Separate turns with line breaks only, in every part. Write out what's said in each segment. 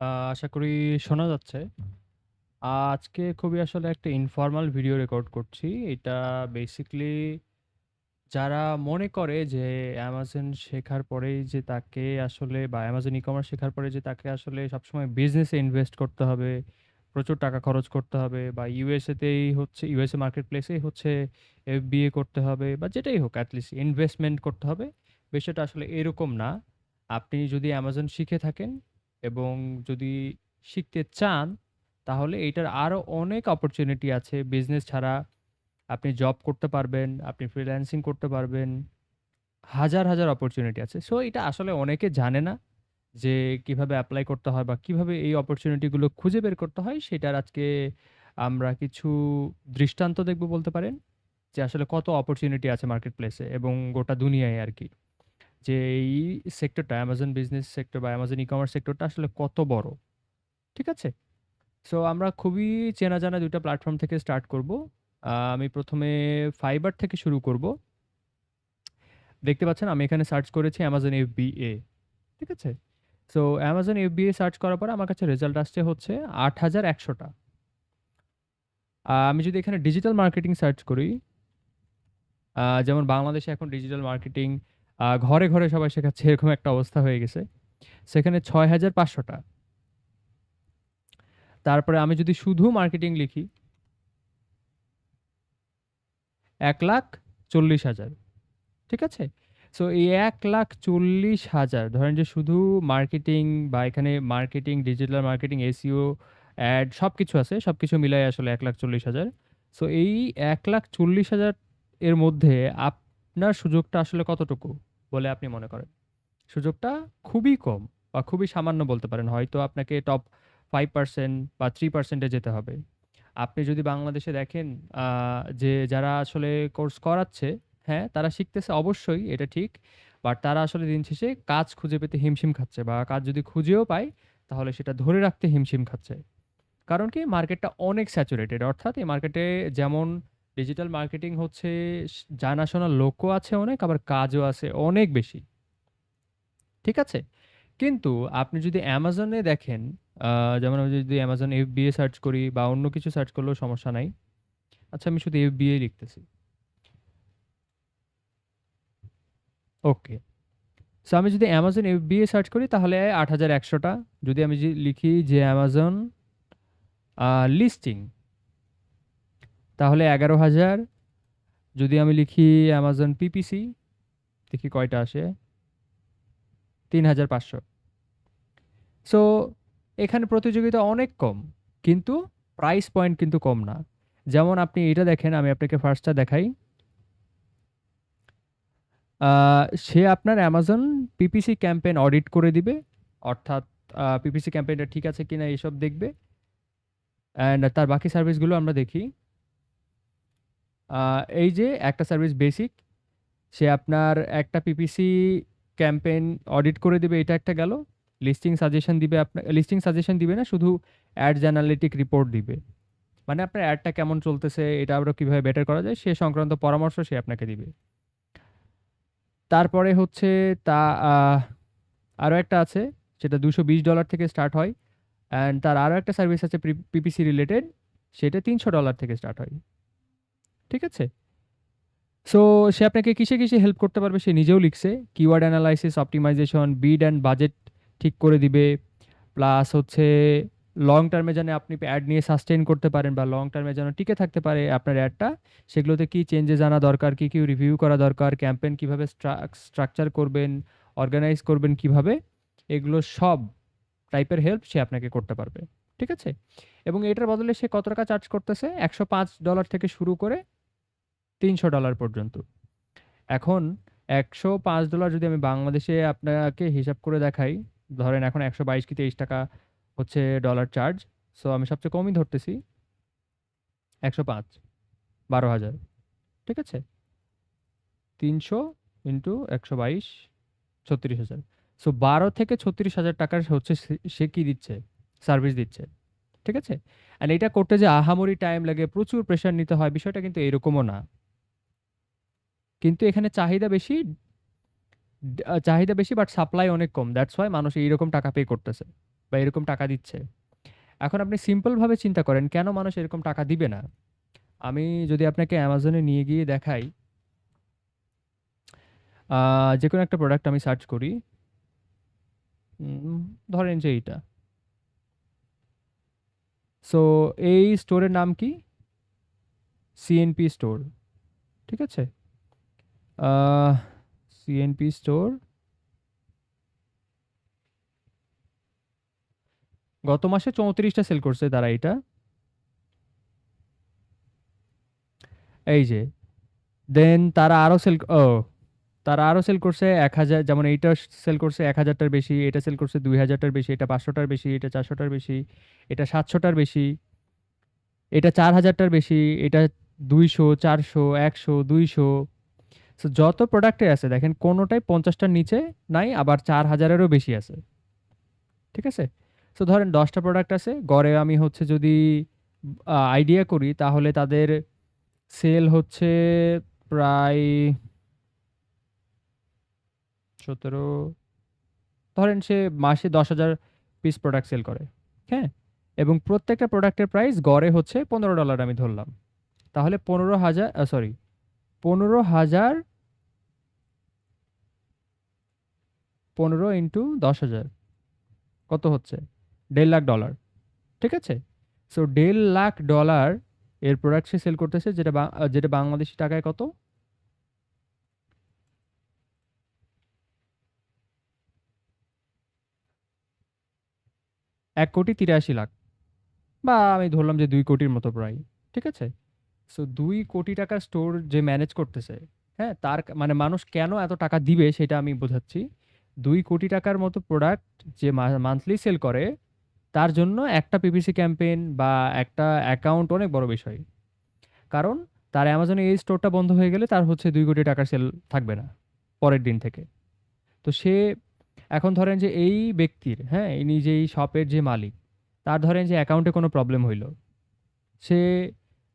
আশা করি শোনা যাচ্ছে। আজকে খুবই আসলে একটা ইনফর্মাল ভিডিও রেকর্ড করছি। এটা বেসিক্যালি যারা মনে করে যে Amazon শেখার পরেই যে তাকে আসলে বা Amazon ই-কমার্স শেখার পরে যে তাকে আসলে সবসময় বিজনেসে ইনভেস্ট করতে হবে, প্রচুর টাকা খরচ করতে হবে বা ইউএসএ তেই হচ্ছে ইউএসএ মার্কেট প্লেসেই হচ্ছে এফবিএ করতে হবে বা যেটাই হোক এট লিস্ট ইনভেস্টমেন্ট করতে হবে। বিষয়টা আসলে এরকম না। আপনি যদি Amazon শিখে থাকেন এবং যদি শিখতে চান, তাহলে এইটার আরও অনেক অপরচুনিটি আছে। বিজনেস ছাড়া আপনি জব করতে পারবেন, আপনি ফ্রিল্যান্সিং করতে পারবেন। হাজার, হাজার অপরচুনিটি আছে। সো এটা আসলে অনেকে জানে না যে কীভাবে অ্যাপ্লাই করতে হয় বা কীভাবে এই অপরচুনিটিগুলো খুঁজে বের করতে হয় সেটার আজকে আমরা কিছু দৃষ্টান্ত দেখব বলতে পারেন। যে আসলে কত অপরচুনিটি আছে মার্কেট প্লেসে এবং গোটা দুনিয়ায় আরকি। যে এই সেক্টরটা Amazon বিজনেস সেক্টর বা Amazon ই-কমার্স সেক্টরটা আসলে কত বড়। ঠিক আছে? সো আমরা খুবই চেনা জানা ২ টা প্ল্যাটফর্ম থেকে স্টার্ট করব। আমি ১ম এ Fiverr থেকে শুরু করব। দেখতে পাচ্ছেন, আমি এখানে সার্চ করেছি Amazon FBA। ঠিক আছে? সো Amazon FBA সার্চ করার পরে আমার কাছে রেজাল্ট আসছে হচ্ছে ৮১০০ টা। আ, আমি যদি এখানে ডিজিটাল মার্কেটিং সার্চ করি যেমন বাংলাদেশে এখন ডিজিটাল মার্কেটিং ঘরে, ঘরে সবাই শেখাচ্ছে এরকম একটা অবস্থা হয়ে গেছে। সেখানে ছয় হাজার পাঁচশোটা তারপরে আমি যদি শুধু মার্কেটিং লিখি ১,৪০,০০০ ঠিক আছে? সো এই ১,৪০,০০০ ধরেন যে শুধু মার্কেটিং বা এখানে marketing, digital marketing, SEO ad সব কিছু আছে। সব কিছু মিলাই আসলে ১,৪০,০০০। সো এই ১,৪০,০০০ এর মধ্যে আপনার সুযোগটা আসলে কতটুকু বলে আপনি মনে করেন? সুযোগটা খুবই কম বা খুবই সামান্য বলতে পারেন। হয়তো আপনাকে টপ 5% বা 3% এ যেতে হবে। আপনি যদি বাংলাদেশে দেখেন যে যারা আসলে কোর্স করাচ্ছে, হ্যাঁ, তারা শিখতেছে অবশ্যই এটা ঠিক। বাট তারা আসলে দিন শেষে কাজ খুঁজে পেতে হিমশিম খাচ্ছে বা কাজ যদি খুঁজেও পায় তাহলে সেটা ধরে রাখতে হিমশিম খাচ্ছে। কারণ কি? মার্কেটটা অনেক স্যাচুরেটেড। অর্থাৎ এই মার্কেটে যেমন ডিজিটাল মার্কেটিং হচ্ছে জানাশোনা লোকও আছে অনেক, আবার কাজও আছে অনেক বেশি। ঠিক আছে? কিন্তু আপনি যদি অ্যামাজনে দেখেন যেমন আমি যদি Amazon FBA সার্চ করি বা অন্য কিছু সার্চ করলেও সমস্যা নাই। আচ্ছা আমি শুধু FBA লিখতেছি। ওকে। সো আমি যদি Amazon FBA সার্চ করি, তাহলে আট হাজার একশোটা যদি আমি লিখি যে অ্যামাজন লিস্টিং তাহলে ১১,০০০ যদি আমি লিখি অ্যামাজন পিপিসি দেখি কয়টা আসে? ৩৫০০ সো এখানে প্রতিযোগিতা অনেক কম। কিন্তু প্রাইস পয়েন্ট কিন্তু কম না। যেমন আপনি এটা দেখেন আমি আপনাকে ফার্স্টটা দেখাই। সে আপনার অ্যামাজন পিপিসি ক্যাম্পেইন অডিট করে দিবে। অর্থাৎ পিপিসি PPC ক্যাম্পেইনটা ঠিক আছে কিনা এসব দেখবে। অ্যান্ড তার বাকি সার্ভিসগুলো আমরা দেখি। এই যে একটা সার্ভিস বেসিক। সে আপনার একটা পিপিসি ক্যাম্পেইন অডিট করে দেবে, এটা একটা গেল। লিস্টিং সাজেশন দিবে আপনার লিস্টিং সাজেশন দিবে না, শুধু অ্যাডস অ্যানালিটিক রিপোর্ট দিবে। মানে আপনার অ্যাডটা কেমন চলতেছে, এটা আরও কীভাবে বেটার করা যায়, সে সংক্রান্ত পরামর্শ সে আপনাকে দিবে। তারপরে হচ্ছে তা আরও একটা আছে, সেটা $২২০ থেকে স্টার্ট হয়। অ্যান্ড তার আরও একটা সার্ভিস আছে পিপিসি রিলেটেড, সেটা $৩০০ থেকে স্টার্ট হয়। ঠিক আছে? সো সে আপনাকে কিসে, কিসে হেল্প করতে পারবে সে নিজেও লিখছে। Keyword analysis, optimisation, bid and budget ঠিক করে দিবে। প্লাস হচ্ছে লং টার্মে যেন আপনি অ্যাড নিয়ে সাস্টেইন করতে পারেন বা লং টার্মে যেন টিকে থাকতে পারে আপনার অ্যাডটা। সেগুলোতে কী চেঞ্জেস আনা দরকার, কী কী রিভিউ করা দরকার, ক্যাম্পেন কীভাবে স্ট্রাকচার করবেন, অর্গানাইজ করবেন কীভাবে, এগুলো সব টাইপের হেল্প সে আপনাকে করতে পারবে। ঠিক আছে? এবং এটার বদলে সে কত টাকা চার্জ করতেছে? $১০৫ থেকে শুরু করে $৩০০ পর্যন্ত। এখন $১০৫ যদি আমি বাংলাদেশে আপনাকে হিসাব করে দেখাই, ধরেন এখন ১২২ কি ৳২৩ হচ্ছে ডলার চার্জ। সো আমি সবচেয়ে কমই ধরতেছি। ১০৫ ১২,০০০ ঠিক আছে? ৩০০ ইন্টু ১২২ ৩৬,০০০ সো ১২ থেকে ৩৬,০০০ টাকার হচ্ছে সে কি দিচ্ছে? সার্ভিস দিচ্ছে। ঠিক আছে? অ্যান্ড এটা করতে যে আহামরি টাইম লাগে, প্রচুর প্রেশার নিতে হয় বিষয়টা কিন্তু এরকমও না। কিন্তু এখানে চাহিদা বেশি চাহিদা বেশি বাট সাপ্লাই অনেক কম। দ্যাটস হোয়াই মানুষ এইরকম টাকা পে করতেছে। বা এরকম টাকা দিচ্ছে। এখন আপনি সিম্পলভাবে চিন্তা করেন, কেন মানুষ এরকম টাকা দিবে না? আমি যদি আপনাকে অ্যামাজনে নিয়ে গিয়ে দেখাই যে কোনো একটা প্রোডাক্ট আমি সার্চ করি। ধরেন যে এইটা। সো এই স্টোরের নাম কি? CNP store. ঠিক আছে? আ CNP স্টোর। গত মাসে ৩৪ টা সেল করছে তারা এইটা। এই যে। দেন তারা আরও সেল ও তারা আরও সেল করছে ১০০০ যেমন এইটা সেল করছে ১০০০ টার বেশি, এটা সেল করছে ২০০০ টার বেশি, এটা ৫০০ টার বেশি, এটা ৪০০ টার বেশি, এটা ৭০০ টার বেশি, এটা ৪০০০ টার বেশি, এটা ২০০, ৪০০, ১০০, ২০০ সো যত প্রোডাক্টে আছে দেখেন কোনটাই ৫০ টার নিচে নাই আবার চার হাজারেরও বেশি আছে। ঠিক আছে? সো ধরেন দশটা প্রোডাক্ট আছে। গড়ে আমি হচ্ছে যদি আইডিয়া করি তাহলে তাদের সেল হচ্ছে প্রায় ১৭ ধরেন সে মাসে ১০,০০০ পিস প্রোডাক্ট সেল করে। হ্যাঁ? এবং প্রত্যেকটা প্রোডাক্টের প্রাইস গড়ে হচ্ছে $১৫ আমি ধরলাম। তাহলে পনেরো হাজার সরি ১৫,০০০ ১৫ ইন্টু ১০,০০০ কত হচ্ছে? $১,৫০,০০০ ঠিক আছে? সো $১,৫০,০০০ এর প্রোডাক্ট সে সেল করতেছে যেটা যেটা বাংলাদেশী টাকায় কত? $১,৮৩,০০,০০০ বা আমি ধরলাম যে ২ কোটির মতো প্রায়। ঠিক আছে? সো দুই কোটি টাকার স্টোর যে ম্যানেজ করতেছে, হ্যাঁ? তার মানে মানুষ কেন এত টাকা দিবে সেটা আমি বোঝাচ্ছি। দুই কোটি টাকার মতো প্রোডাক্ট যে মান্থলি সেল করে, তার জন্য একটা পিপিসি ক্যাম্পেইন বা একটা অ্যাকাউন্ট অনেক বড় বিষয়। কারণ তার অ্যামাজনে এই স্টোরটা বন্ধ হয়ে গেলে তার হচ্ছে দুই কোটি টাকার সেল থাকবে না পরের দিন থেকে। তো সে এখন ধরেন যে এই ব্যক্তির, হ্যাঁ? ইনি যে এই শপের যে মালিক, তার ধরেন যে অ্যাকাউন্টে কোনো প্রবলেম হইল। সে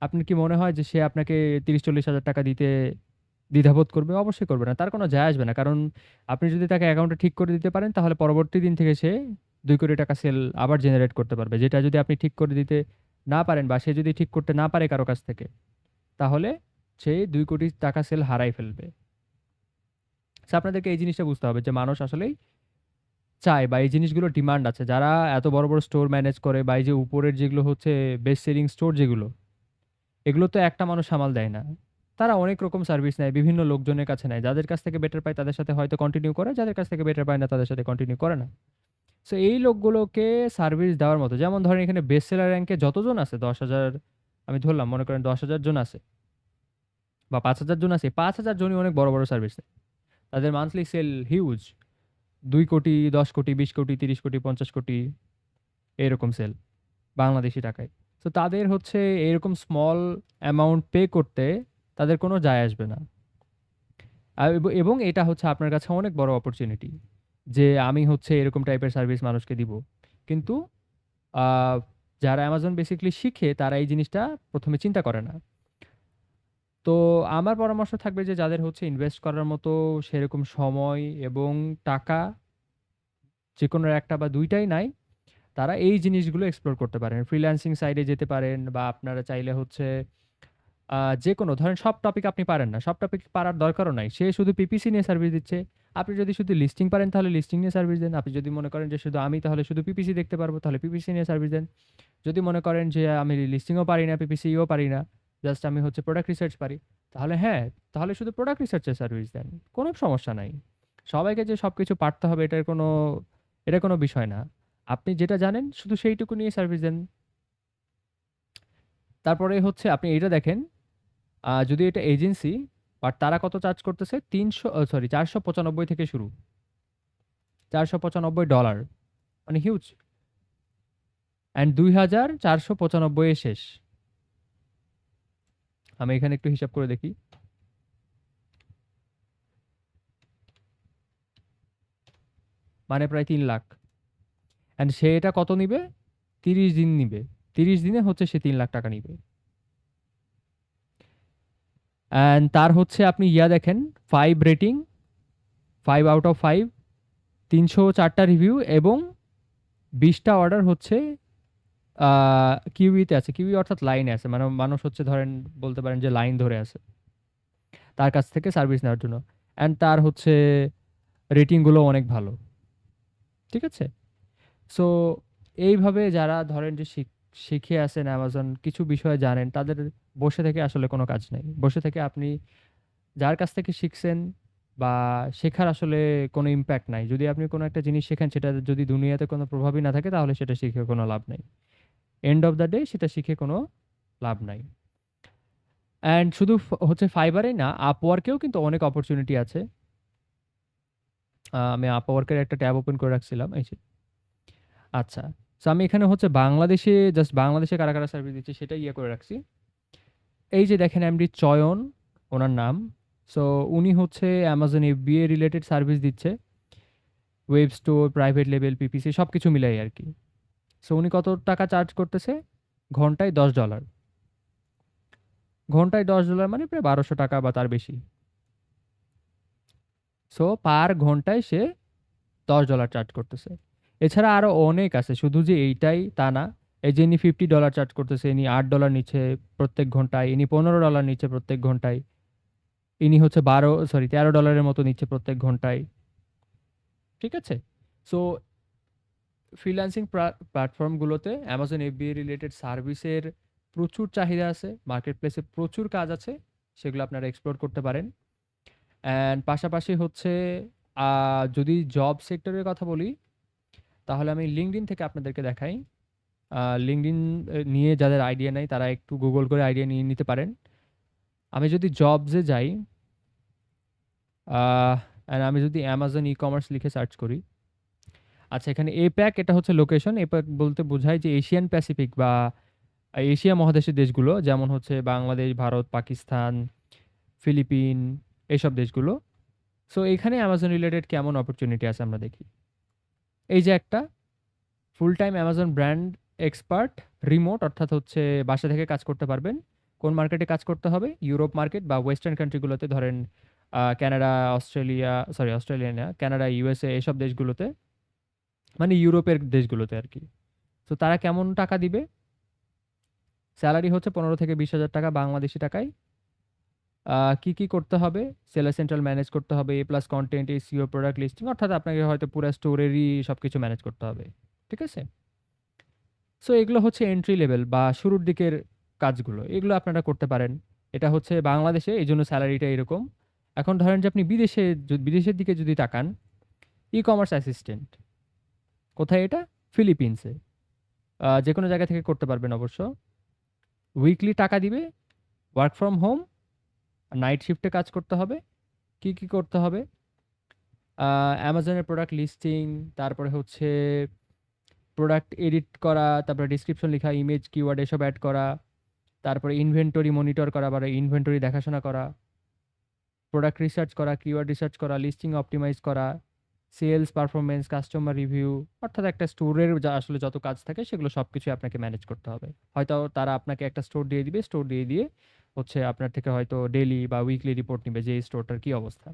আপনার কি মনে হয় যে সে আপনাকে ৩০-৪০ হাজার টাকা দিতে দ্বিধাবোধ করবে? অবশ্যই করবে না। তার কোনো যায় আসবে না। কারণ আপনি যদি তাকে অ্যাকাউন্টটা ঠিক করে দিতে পারেন তাহলে পরবর্তী দিন থেকে সে ২ কোটি টাকা সেল আবার জেনারেট করতে পারবে। যেটা যদি আপনি ঠিক করে দিতে না পারেন বা সে যদি ঠিক করতে না পারে কারও কাছ থেকে, তাহলে সে ২ কোটি টাকা সেল হারায় ফেলবে। সো আপনাদেরকে এই জিনিসটা বুঝতে হবে যে মানুষ আসলেই চায় বা এই জিনিসগুলোর ডিমান্ড আছে। যারা এত বড়, বড় স্টোর ম্যানেজ করে বা এই যে উপরের যেগুলো হচ্ছে বেস্ট সেলিং স্টোর যেগুলো, এগুলো তো একটা মানুষ সামাল দেয় না। তারা অনেক রকম সার্ভিস নেয়, বিভিন্ন লোকজনের কাছে নেয়। যাদের কাছ থেকে বেটার পায় তাদের সাথে হয়তো কন্টিনিউ করে, যাদের কাছ থেকে বেটার পায় না তাদের সাথে কন্টিনিউ করে না। সো এই লোকগুলোকে সার্ভিস দেওয়ার মতো যেমন ধরেন এখানে বেস্ট সেলার র‍্যাংকে যতজন আছে ১০,০০০ আমি ধরলাম মনে করেন ১০,০০০ জন আছে বা ৫,০০০ জন আছে। ৫,০০০ জনই অনেক বড়, বড় সার্ভিস নেয়। তাদের মান্থলি সেল হিউজ। দুই কোটি, ১০ কোটি, ২০ কোটি, ৩০ কোটি, ৫০ কোটি এরকম সেল বাংলাদেশি টাকায়। সো তাদের হচ্ছে এরকম স্মল অ্যামাউন্ট পে করতে তাদের কোনো যায় আসবে না। এবং এটা হচ্ছে আপনার কাছে অনেক বড় অপরচুনিটি যে আমি হচ্ছে এরকম টাইপের সার্ভিস মানুষকে দিব। কিন্তু যারা অ্যামাজন বেসিক্যালি শিখে তারা এই জিনিসটা প্রথমে চিন্তা করে না। তো আমার পরামর্শ থাকবে যে যাদের হচ্ছে ইনভেস্ট করার মতো সেরকম সময় এবং টাকা যে কোনো একটা বা দুইটাই নাই, তারা এই জিনিসগুলো এক্সপ্লোর করতে পারেন। ফ্রিল্যান্সিং সাইডে যেতে পারেন বা আপনারা চাইলে হচ্ছে যে কোনো ধরেন সব টপিক আপনি পারেন না। সব টপিক পারার দরকারও নাই। সে শুধু পিপিসি নিয়ে সার্ভিস দিচ্ছে। আপনি যদি শুধু লিস্টিং পারেন তাহলে লিস্টিং নিয়ে সার্ভিস দেন। আপনি যদি মনে করেন যে শুধু আমি তাহলে শুধু পিপিসি দেখতে পারব তাহলে পিপিসি নিয়ে সার্ভিস দেন। যদি মনে করেন যে আমি লিস্টিংও পারি না, পিপিসিও পারি না, জাস্ট আমি হচ্ছে প্রোডাক্ট রিসার্চ পারি। তাহলে হ্যাঁ, তাহলে শুধু প্রোডাক্ট রিসার্চের সার্ভিস দেন। কোনো সমস্যা নাই। সবাইকে যে সব কিছু পারতে হবে এটার কোনো এটা কোনো বিষয় না। আপনি যেটা জানেন শুধু সেইটুকু নিয়ে সার্ভিস দেন। তারপরে হচ্ছে আপনি এটা দেখেন, যদি এটা এজেন্সি বাট তারা কত চার্জ করতেছে? ৩০০ ও সরি ৪৯৫ থেকে শুরু। $৪৯৫ মানে হিউজ। অ্যান্ড ২,৪৯৫ এ শেষ। আমি এখানে একটু হিসাব করে দেখি। মানে প্রায় তিন লাখ। অ্যান্ড সে এটা কত নিবে? ৩০ দিন নিবে। ৩০ দিনে হচ্ছে সে তিন লাখ টাকা নিবে। অ্যান্ড তার হচ্ছে আপনি ইয়া দেখেন five rating, five out of five তিনশো চারটা রিভিউ এবং বিশটা অর্ডার হচ্ছে কিউইতে আছে কিউই অর্থাৎ লাইনে আছে মানে মানুষ হচ্ছে ধরেন বলতে পারেন যে লাইন ধরে আছে তার কাছ থেকে সার্ভিস নেওয়ার জন্য অ্যান্ড তার হচ্ছে রেটিংগুলো অনেক ভালো ঠিক আছে সো এইভাবে যারা ধরেন যে শিখ- আছেন অ্যামাজন কিছু বিষয়ে জানেন, তাদের বসে থেকে আসলে কোনো কাজ নেই। বসে থেকে আপনি যার কাছ থেকে শিখছেন বা শেখার আসলে কোনো ইম্প্যাক্ট নাই। যদি আপনি কোনো একটা জিনিস শেখেন, সেটা যদি দুনিয়াতে কোনো প্রভাবই না থাকে, তাহলে সেটা শিখে কোনো লাভ নাই। এন্ড অফ দ্য ডে সেটা শিখে কোনো লাভ নাই। অ্যান্ড শুধু হচ্ছে ফাইবারেই না আপওয়ার্কেও কিন্তু অনেক অপরচুনিটি আছে। আমি আপওয়ার্কের একটা ট্যাব ওপেন করে রাখছিলাম, এই আচ্ছা সো আমি এখানে হচ্ছে বাংলাদেশে জাস্ট বাংলাদেশে কারা কারা সার্ভিস দিচ্ছে সেটা ইয়ে করে রাখছি। এই যে দেখেন এমডি চয়ন, ওনার নাম। সো উনি হচ্ছে অ্যামাজন এফবিএ রিলেটেড সার্ভিস দিচ্ছে। Web store private level PPC সব কিছু মিলাই আর কি। সো উনি কত টাকা চার্জ করতেছে? ঘন্টায় দশ ডলার ঘন্টায় দশ ডলার মানে প্রায় বারোশো টাকা বা তার বেশি। সো পার ঘন্টায় সে দশ ডলার চার্জ করতেছে। এছাড়া আরও অনেক আছে। শুধু যে এইটাই তা না, এই যে ইনি ফিফটি ডলার চার্জ করতেছে, ইনি আট ডলার নিচ্ছে প্রত্যেক ঘন্টায়, ইনি পনেরো ডলার নিচ্ছে প্রত্যেক ঘন্টায়, ইনি হচ্ছে বারো সরি তেরো ডলারের মতো নিচ্ছে প্রত্যেক ঘন্টায়। ঠিক আছে? সো ফ্রিল্যান্সিং প্ল্যাটফর্মগুলোতে অ্যামাজন এফবিএ রিলেটেড সার্ভিসের প্রচুর চাহিদা আছে মার্কেট প্লেসে প্রচুর কাজ আছে, সেগুলো আপনারা এক্সপ্লোর করতে পারেন। অ্যান্ড পাশাপাশি হচ্ছে যদি জব সেক্টরের কথা বলি তাহলে আমি লিঙ্কডিন থেকে আপনাদেরকে দেখাই। লিঙ্কডিন নিয়ে যাদের আইডিয়া নেই, তারা একটু গুগল করে আইডিয়া নিয়ে নিতে পারেন। আমি যদি জবসে যাই অ্যান্ড আমি যদি অ্যামাজন ই কমার্স লিখে সার্চ করি আচ্ছা এখানে এ প্যাক এটা হচ্ছে লোকেশন এ প্যাক বলতে বোঝায় যে এশিয়ান প্যাসিফিক বা এশিয়া মহাদেশের দেশগুলো, যেমন হচ্ছে বাংলাদেশ ভারত পাকিস্তান ফিলিপিন এইসব দেশগুলো। সো এখানে অ্যামাজন রিলেটেড কেমন অপরচুনিটি আছে আমরা দেখি। এই যে একটা full time Amazon brand expert remote অর্থাৎ হচ্ছে বাসা থেকে কাজ করতে পারবেন। কোন মার্কেটে কাজ করতে হবে? ইউরোপ মার্কেট বা ওয়েস্টার্ন কান্ট্রিগুলোতে ধরেন কানাডা অস্ট্রেলিয়া সরি অস্ট্রেলিয়া না কানাডা ইউএসএ এসব দেশগুলোতে মানে ইউরোপের দেশগুলোতে আর কি। তো তারা কেমন টাকা দিবে? স্যালারি হচ্ছে পনেরো থেকে বিশ হাজার টাকা বাংলাদেশি টাকায়। কি কি করতে হবে? সেলার সেন্ট্রাল ম্যানেজ করতে হবে A plus content SEO product listing অর্থাৎ আপনাকে হয়তো পুরো স্টোরেরই সব কিছু ম্যানেজ করতে হবে, ঠিক আছে? সো এগুলো হচ্ছে এন্ট্রি লেভেল বা শুরুর দিকের কাজগুলো, এগুলো আপনারা করতে পারেন। এটা হচ্ছে বাংলাদেশে, এই জন্য স্যালারিটা এরকম। এখন ধরেন যে আপনি বিদেশে বিদেশের দিকে যদি তাকান ই কমার্স অ্যাসিস্ট্যান্ট কোথায় এটা? ফিলিপিন্সে যে কোনো জায়গা থেকে করতে পারবেন অবশ্য। উইকলি টাকা দিবে ওয়ার্ক ফ্রম হোম নাইট শিফটে কাজ করতে হবে। কি কি করতে হবে? অ্যামাজনের প্রোডাক্ট লিস্টিং তারপরে হচ্ছে প্রোডাক্ট এডিট করা, তারপরে ডিসক্রিপশন লেখা ইমেজ কিওয়ার্ড এসব অ্যাড করা, তারপরে ইনভেন্টরি মনিটর করা বা ইনভেন্টরি দেখাশোনা করা প্রোডাক্ট রিসার্চ করা কিওয়ার্ড রিসার্চ করা লিস্টিং অপটিমাইজ করা সেলস পারফরমেন্স কাস্টমার রিভিউ অর্থাৎ একটা স্টোরের যা আসলে যত কাজ থাকে, সেগুলো সব কিছুই আপনাকে ম্যানেজ করতে হবে। হয়তো তারা আপনাকে একটা স্টোর দিয়ে দিবে স্টোর দিয়ে দিয়ে হচ্ছে আপনার থেকে হয়তো ডেলি বা উইকলি রিপোর্ট নেবে যে এই স্টোরটার কী অবস্থা।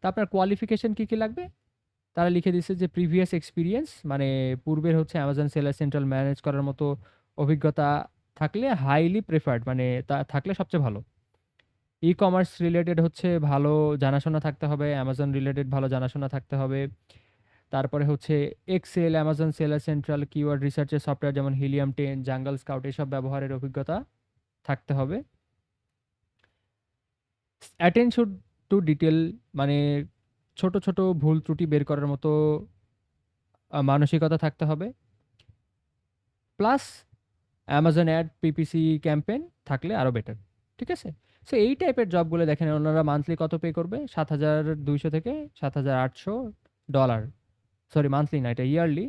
তা আপনার কোয়ালিফিকেশন কী কী লাগবে? তারা লিখে দিচ্ছে যে প্রিভিয়াস এক্সপিরিয়েন্স মানে পূর্বের হচ্ছে অ্যামাজন সেলার সেন্ট্রাল ম্যানেজ করার মতো অভিজ্ঞতা থাকলে হাইলি প্রেফার্ড মানে তা থাকলে সবচেয়ে ভালো। ই কমার্স রিলেটেড হচ্ছে ভালো জানাশোনা থাকতে হবে অ্যামাজন রিলেটেড ভালো জানাশোনা থাকতে হবে। তারপরে হচ্ছে Excel Amazon seller central keyword রিসার্চের সফটওয়্যার যেমন হিলিয়াম টেন জাঙ্গল স্কাউট এসব ব্যবহারের অভিজ্ঞতা থাকতে হবে। অ্যাটেনশন টু ডিটেল মানে ছোট ছোট ভুল ত্রুটি বের করার মতো মানসিকতা থাকতে হবে। Plus Amazon ad PPC campaign থাকলে আরও বেটার ঠিক আছে? সো এই টাইপের জবগুলো দেখেন, ওনারা মান্থলি কত পে করবে? সাত হাজার দুইশো থেকে সাত হাজার আটশো ডলার সরি মান্থলি না, এটা ইয়ারলি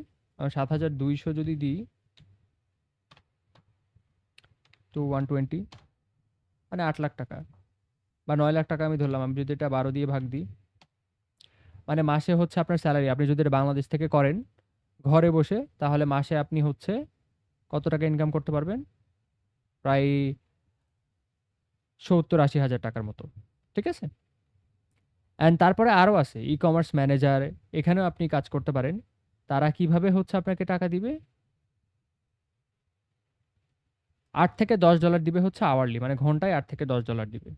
সাত হাজার দুইশো যদি দিই টু ওয়ান টোয়েন্টি মানে আট লাখ টাকা। বা নয় লাখ টাকা আমি ধরলাম, আমি যদি এটা বারো দিয়ে ভাগ দিই মানে মাসে হচ্ছে আপনার স্যালারি আপনি যদি এটা বাংলাদেশ থেকে করেন, ঘরে বসে, তাহলে মাসে আপনি হচ্ছে কত টাকা ইনকাম করতে পারবেন প্রায় সত্তর আশি হাজার টাকার মতো, ঠিক আছে অ্যান্ড তারপরে আরও আছে ই কমার্স ম্যানেজার এখানেও আপনি কাজ করতে পারেন, তারা কীভাবে হচ্ছে আপনাকে টাকা দিবে? আট থেকে $১০ দিবে হচ্ছে আওয়ারলি মানে ঘন্টায় আট থেকে $১০ দিবে।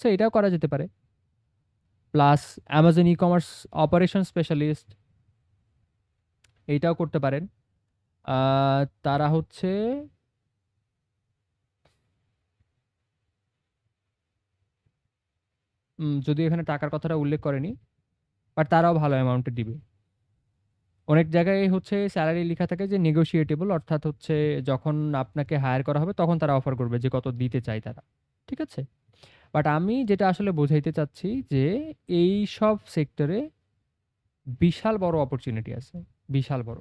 সো এটাও করা যেতে পারে। Plus Amazon ecommerce operation specialist এইটাও করতে পারেন। তারা হচ্ছে যদিও এখানে টাকার কথাটা উল্লেখ করেনি। বাট তারাও ভালো অ্যামাউন্টে দিবে। অনেক জায়গায় হচ্ছে স্যালারি লেখা থাকে যে নেগোশিয়েটেবল অর্থাৎ হচ্ছে যখন আপনাকে হায়ার করা হবে, তখন তারা অফার করবে যে কত দিতে চায় তারা। ঠিক আছে? বাট আমি যেটা আসলে বোঝাইতে চাচ্ছি যে এই সব সেক্টরে বিশাল বড় অপরচুনিটি আছে। বিশাল বড়।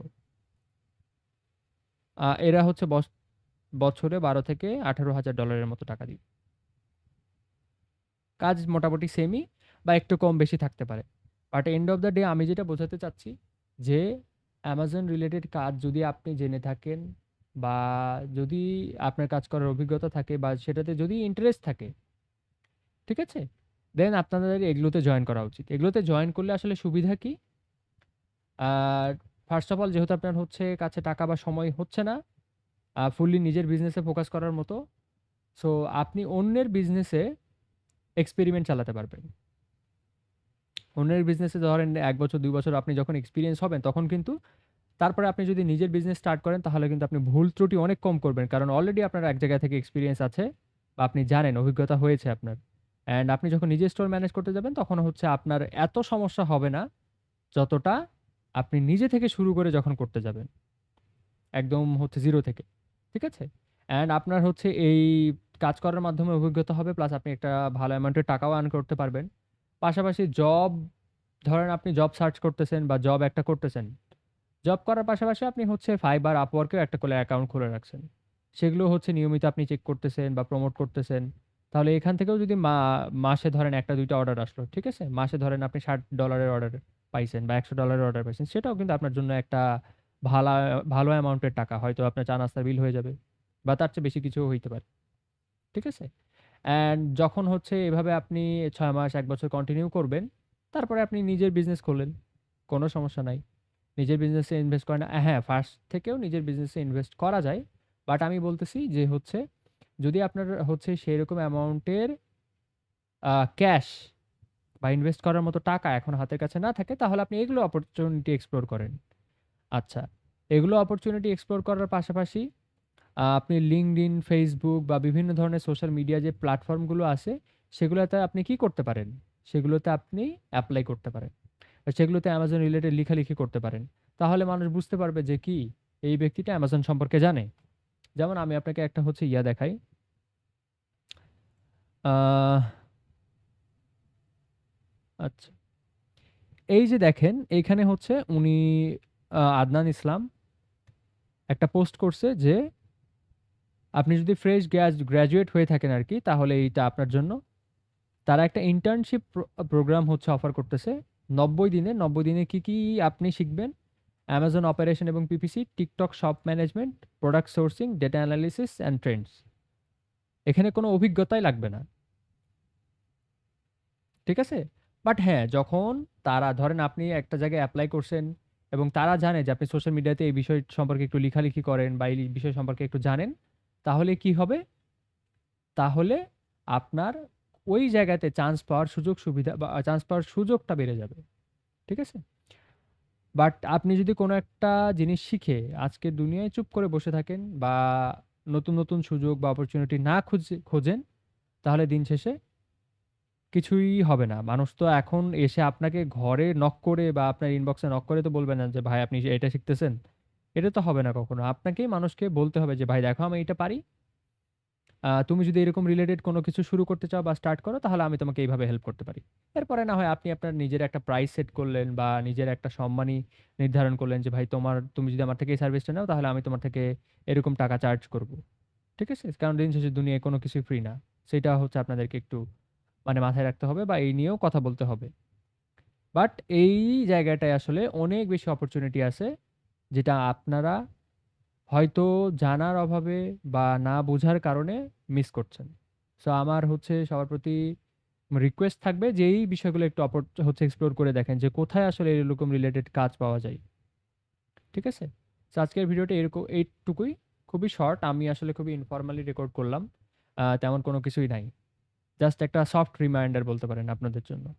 এরা হচ্ছে বছরে ১২ থেকে আঠারো হাজার ডলারের মতো টাকা দিবে। কাজ মোটামুটি সেমই বা একটু কম বেশি থাকতে পারে। But end of the day আমি যেটা বোঝাতে চাচ্ছি যে অ্যামাজন রিলেটেড কাজ যদি আপনি জেনে থাকেন বা যদি আপনার কাজ করার অভিজ্ঞতা থাকে বা সেটাতে যদি ইন্টারেস্ট থাকে ঠিক আছে? দেন আপনাদের এগুলোতে জয়েন করা উচিত। এগুলোতে জয়েন করলে আসলে সুবিধা কি? আর ফার্স্ট অফ অল যেহেতু আপনার হচ্ছে কাছে টাকা বা সময় হচ্ছে না, ফুললি নিজের বিজনেসে ফোকাস করার মতো। সো আপনি অন্যের বিজনেসে এক্সপেরিমেন্ট চালাতে পারবেন। অন্যের বিজনেসে ধরেন এক বছর ২ বছর আপনি যখন এক্সপিরিয়েন্স হবেন তখন কিন্তু তারপরে আপনি যদি নিজের বিজনেস স্টার্ট করেন তাহলে কিন্তু আপনি ভুল ত্রুটি অনেক কম করবেন। কারণ অলরেডি আপনার এক জায়গা থেকে এক্সপিরিয়েন্স আছে বা আপনি জানেন অভিজ্ঞতা হয়েছে আপনার। অ্যান্ড আপনি যখন নিজের স্টোর ম্যানেজ করতে যাবেন, তখন হচ্ছে আপনার এত সমস্যা হবে না, যতটা আপনি নিজে থেকে শুরু করে যখন করতে যাবেন। একদম হচ্ছে জিরো থেকে। ঠিক আছে? অ্যান্ড আপনার হচ্ছে এই কাজ করার মাধ্যমে অভিজ্ঞতা হবে প্লাস আপনি একটা ভালো অ্যামাউন্টের টাকাও আর্ন করতে পারবেন। পাশাপাশি জব ধরেন আপনি জব সার্চ করতেছেন বা জব একটা করতেছেন। জব করার পাশাপাশি আপনি হচ্ছে ফাইবার এও একটা করে অ্যাকাউন্ট খুলে রাখছেন। সেগুলো হচ্ছে নিয়মিত আপনি চেক করতেছেন বা প্রমোট করতেছেন। তাহলে এখান থেকেও যদি মা মাসে ধরেন একটা দুইটা অর্ডার আসলো। ঠিক আছে? মাসে ধরেন আপনি ষাট ডলারের অর্ডার পাইছেন বা একশো ডলারের অর্ডার পাইছেন। সেটাও কিন্তু আপনার জন্য একটা ভালো ভালো অ্যামাউন্টের টাকা। হয়তো আপনার চা নাস্তার বিল হয়ে যাবে বা তার চেয়ে বেশি কিছুও হইতে পারে। ঠিক আছে? অ্যান্ড যখন হচ্ছে এভাবে আপনি ৬ মাস এক বছর কন্টিনিউ করবেন, তারপরে আপনি নিজের বিজনেস খোলেন। কোনো সমস্যা নাই। নিজের বিজনেসে ইনভেস্ট করেন হ্যাঁ, ফার্স্ট থেকেও নিজের বিজনেসে ইনভেস্ট করা যায়। বাট আমি বলতেছি যে হচ্ছে যদি আপনার হচ্ছে সেরকম অ্যামাউন্টের ক্যাশ বা ইনভেস্ট করার মতো টাকা এখন হাতের কাছে না থাকে তাহলে আপনি এগুলো অপরচুনিটি এক্সপ্লোর করেন। আচ্ছা, এগুলো অপরচুনিটি এক্সপ্লোর করার পাশাপাশি আপনি LinkedIn, ফেসবুক বা বিভিন্ন ধরনের সোশ্যাল মিডিয়া যে প্ল্যাটফর্মগুলো আছে সেগুলোতে আপনি কি করতে পারেন? সেগুলোতে আপনি অ্যাপ্লাই করতে পারেন। সেগুলোতে অ্যামাজন রিলেটেড লিখালিখি করতে পারেন। তাহলে মানুষ বুঝতে পারবে যে কি এই ব্যক্তিটা অ্যামাজন সম্পর্কে জানে। যেমন আমি আপনাকে একটা হচ্ছে ইয়া দেখাই। আচ্ছা। এই যে দেখেন এইখানে হচ্ছে উনি আদনান ইসলাম একটা পোস্ট করছে যে আপনি যদি ফ্রেশ গ্র্যাজ গ্র্যাজুয়েট হয়ে থাকেন আর কি তাহলে এইটা আপনার জন্য। তারা একটা ইন্টার্নশিপ প্রোগ্রাম হচ্ছে অফার করতেছে। ৯০ দিনে ৯০ দিনে কি, কি আপনি শিখবেন? Amazon অপারেশন এবং PPC TikTok shop management, product sourcing, data analysis and trends. এখানে কোনো অভিজ্ঞতাই লাগবে না। ঠিক আছে? বাট হ্যাঁ, যখন তারা ধরেন আপনি একটা জায়গায় অ্যাপ্লাই করছেন এবং তারা জানে যে আপনি সোশ্যাল মিডিয়াতে এই বিষয় সম্পর্কে একটু লিখালিখি করেন বা এই বিষয় সম্পর্কে একটু জানেন, তাহলে কি হবে? তাহলে আপনার ওই জায়গাতে চান্স পাওয়ার সুযোগ সুবিধা বা চান্স পাওয়ার সুযোগটা বেড়ে যাবে। ঠিক আছে? বাট আপনি যদি কোনো একটা জিনিস শিখে আজকের দুনিয়ায় চুপ করে বসে থাকেন বা নতুন, নতুন সুযোগ বা অপরচুনিটি না খুঁজে খোঁজেন, তাহলে দিন শেষে কিছুই হবে না। মানুষ তো এখন এসে আপনাকে ঘরে নক করে বা আপনার ইনবক্সে নক করে তো বলবে না যে, "ভাই আপনি এটা শিখতেছেন?" এটা তো হবে না কখনো। আপনাকেই মানুষকে বলতে হবে যে, "ভাই দেখো আমি এটা পারি। তুমি যদি এরকম রিলেটেড কোনো কিছু শুরু করতে চাও বা স্টার্ট করো তাহলে আমি তোমাকে এইভাবে হেল্প করতে পারি।" এরপরে না হয় আপনি আপনার নিজের একটা প্রাইস সেট করলেন বা নিজের একটা সম্মানী নির্ধারণ করলেন যে, "ভাই তোমার তুমি যদি আমার থেকে এই সার্ভিসটা নাও তাহলে আমি তোমার থেকে এরকম টাকা চার্জ করব।" ঠিক আছে? কারণ দিন শেষে দুনিয়ায় কোনো কিছুই ফ্রি না। সেটা হচ্ছে আপনাদেরকে একটু মানে মাথায় রাখতে হবে বা এই নিয়েও কথা বলতে হবে। বাট এই জায়গাটায় আসলে অনেক বেশি অপরচুনিটি আছে যেটা আপনারা হয়তো জানার অভাবে বা না বোঝার কারণে মিস করছেন। সো আমার হচ্ছে সবার প্রতি রিকোয়েস্ট থাকবে যে এই বিষয়গুলো একটু অপর হচ্ছে এক্সপ্লোর করে দেখেন যে কোথায় আসলে এরকম রিলেটেড কাজ পাওয়া যায়। ঠিক আছে? সো আজকের ভিডিওটা এরকম, এইটুকুই। খুবই শর্ট। আমি আসলে খুবই ইনফর্মালি রেকর্ড করলাম। তেমন কোনো কিছুই নাই। জাস্ট একটা সফট রিমাইন্ডার বলতে পারেন আপনাদের জন্য।